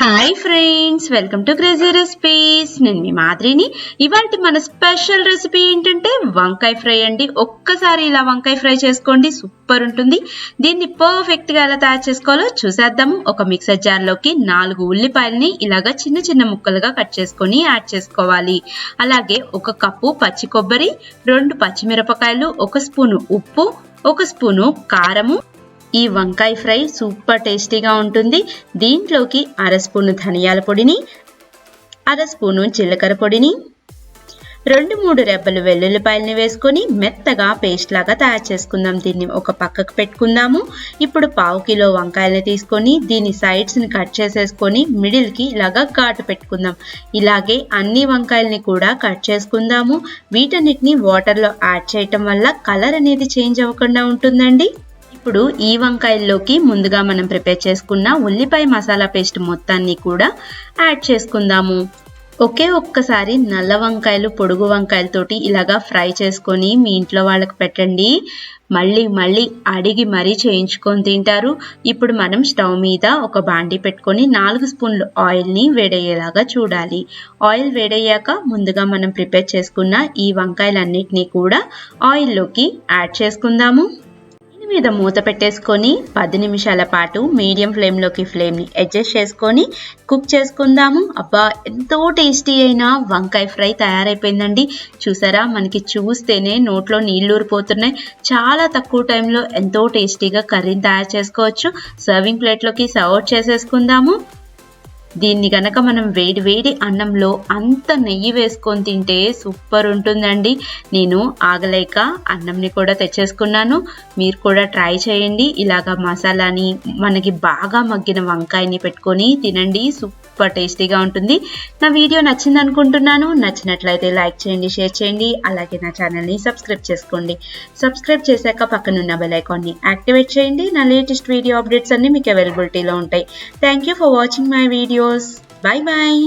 Hi friends welcome to crazy recipes నేను మీ మాదిరిని. ఇవాళ మన స్పెషల్ రెసిపీ ఏంటంటే వంకాయ ఫ్రై అండి. ఒక్కసారి ఇలా వంకాయ ఫ్రై చేసుకోండి. సూపర్ ఉంటుంది. దీన్ని పర్ఫెక్ట్గా ఎలా తయారు చేసుకోవాలో చూసేద్దాము. ఒక మిక్సర్ జార్లోకి నాలుగు ఉల్లిపాయల్ని ఇలాగా చిన్న చిన్న ముక్కలుగా కట్ చేసుకొని యాడ్ చేసుకోవాలి. అలాగే ఒక కప్పు పచ్చి కొబ్బరి రెండు పచ్చిమిరపకాయలు ఒక స్పూను ఉప్పు ఒక స్పూను కారము ఈ వంకాయ ఫ్రై సూపర్ టేస్టీగా ఉంటుంది. దీంట్లోకి అర స్పూను ధనియాల పొడిని అర స్పూను జీలకర్ర పొడిని రెండు మూడు రెబ్బలు వెల్లుల్లిపాయలని వేసుకొని మెత్తగా పేస్ట్ లాగా తయారు చేసుకుందాం. దీన్ని ఒక పక్కకు పెట్టుకుందాము. ఇప్పుడు పావు కిలో వంకాయలని తీసుకొని దీని సైడ్స్ని కట్ చేసేసుకొని మిడిల్కి ఇలాగా ఘాటు పెట్టుకుందాం. ఇలాగే అన్ని వంకాయల్ని కూడా కట్ చేసుకుందాము. వీటన్నిటిని వాటర్లో యాడ్ చేయటం వల్ల కలర్ అనేది చేంజ్ అవ్వకుండా ఉంటుందండి. ఇప్పుడు ఈ వంకాయల్లోకి ముందుగా మనం ప్రిపేర్ చేసుకున్న ఉల్లిపాయ మసాలా పేస్ట్ మొత్తాన్ని కూడా యాడ్ చేసుకుందాము. ఒకే ఒక్కసారి నల్ల వంకాయలు పొడుగు వంకాయలతోటి ఇలాగా ఫ్రై చేసుకొని మీ ఇంట్లో వాళ్ళకి పెట్టండి. మళ్ళీ మళ్ళీ అడిగి మరీ చేయించుకొని తింటారు. ఇప్పుడు మనం స్టవ్ మీద ఒక బాండి పెట్టుకొని నాలుగు స్పూన్లు ఆయిల్ని వేడయ్యేలాగా చూడాలి. ఆయిల్ వేడయ్యాక ముందుగా మనం ప్రిపేర్ చేసుకున్న ఈ వంకాయలన్నిటినీ కూడా ఆయిల్లోకి యాడ్ చేసుకుందాము. మీద మూత పెట్టేసుకొని పది నిమిషాల పాటు మీడియం ఫ్లేమ్లోకి ఫ్లేమ్ని అడ్జస్ట్ చేసుకొని కుక్ చేసుకుందాము. అబ్బా ఎంతో టేస్టీ అయిన వంకాయ ఫ్రై తయారైపోయిందండి. చూసారా మనకి చూస్తేనే నోట్లో నీళ్ళు ఊరిపోతున్నాయి. చాలా తక్కువ టైంలో ఎంతో టేస్టీగా కర్రీని తయారు చేసుకోవచ్చు. సర్వింగ్ ప్లేట్లోకి సర్వ్ చేసేసుకుందాము. దీన్ని గనక మనం వేడి వేడి అన్నంలో అంత నెయ్యి వేసుకొని తింటే సూపర్ ఉంటుందండి. నేను ఆగలేక అన్నంని కూడా తెచ్చేసుకున్నాను. మీరు కూడా ట్రై చేయండి. ఇలాగా మసాలాని మనకి బాగా మగ్గిన వంకాయని పెట్టుకొని తినండి. సూపర్ టేస్టీగా ఉంటుంది. నా వీడియో నచ్చింది అనుకుంటున్నాను నచ్చినట్లయితే లైక్ చేయండి షేర్ చేయండి. అలాగే నా ఛానల్ని సబ్స్క్రైబ్ చేసుకోండి. సబ్స్క్రైబ్ చేశాక పక్కనున్న బెల్ ఐకాన్ని యాక్టివేట్ చేయండి. నా లేటెస్ట్ వీడియో అప్డేట్స్ అన్ని మీకు అవైలబిలిటీలో ఉంటాయి. Thank you for watching my videos. Bye bye